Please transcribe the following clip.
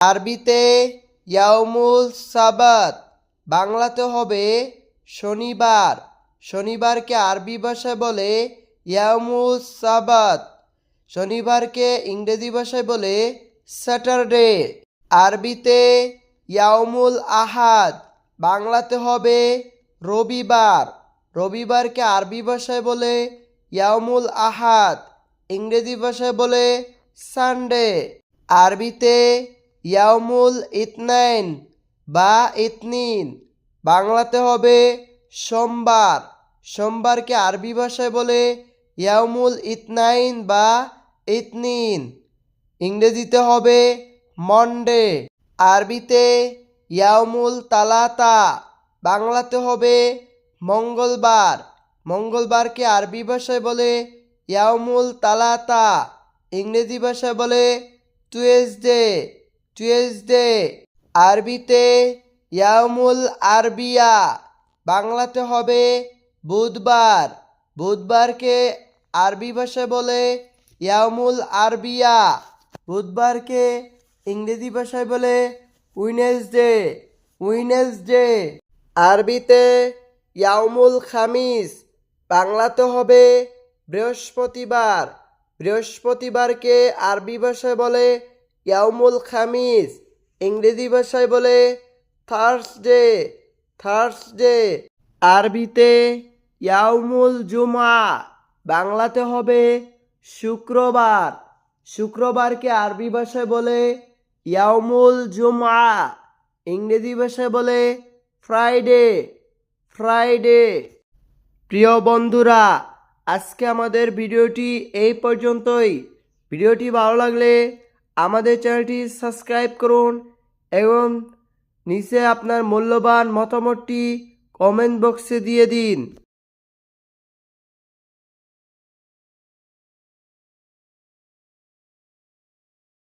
আরবিতে ইয়াউমুল সাবাত, বাংলাতে হবে শনিবার। শনিবারকে আরবি ভাষায় বলে ইয়াউমুল সাবাত, শনিবারকে ইংরেজি ভাষায় বলে স্যাটারডে। আরবিতে ইয়াউমুল আহাদ, বাংলাতে হবে রবিবার। রবিবারকে আরবি ভাষায় বলে ইয়াউমুল আহাদ, ইংরেজি ভাষায় বলে সানডে। আরবিতে ইয়াউমুল ইতনাইন বা ইতনিন। বাংলাতে হবে সোমবার। সোমবারকে আরবি ভাষায় বলে ইয়াউমুল ইতনাইন বা ইতনিন। ইংরেজিতে হবে মন্ডে। আরবিতে ইয়াউমুল তালাতা। বাংলাতে হবে মঙ্গলবার। মঙ্গলবারকে আরবি ভাষায় বলে ইয়াউমুল তালাতা। ইংরেজি ভাষায় বলে টুয়েসডে টুয়েসডে আরবিতে ইয়ামুল আরবিয়া। বাংলাতে হবে বুধবার। বুধবারকে আরবি ভাষায় বলে ইয়ামুল আরবিয়া। বুধবারকে ইংরেজি ভাষায় বলে উইনেসডে। উইনেসডে, আরবিতে ইয়ামুল খামিস। বাংলাতে হবে বৃহস্পতিবার। বৃহস্পতিবারকে আরবি ভাষায় বলে ইয়াউমুল খামিস ইংরেজি ভাষায় বলে, থার্সডে থার্সডে। আরবিতে, ইয়াউমুল জুমা বাংলাতে হবে, শুক্রবার। শুক্রবারকে আরবি ভাষায় বলে, ইয়াউমুল জুমা ইংরেজি ভাষায় বলে, ফ্রাইডে। ফ্রাইডে। প্রিয় বন্ধুরা, আজকে আমাদের ভিডিওটি এই পর্যন্তই। ভিডিওটি ভালো লাগলে আমাদের চ্যানেলটি সাবস্ক্রাইব করুন এবং নিচে আপনার মূল্যবান মতামতটি কমেন্ট বক্সে দিয়ে দিন।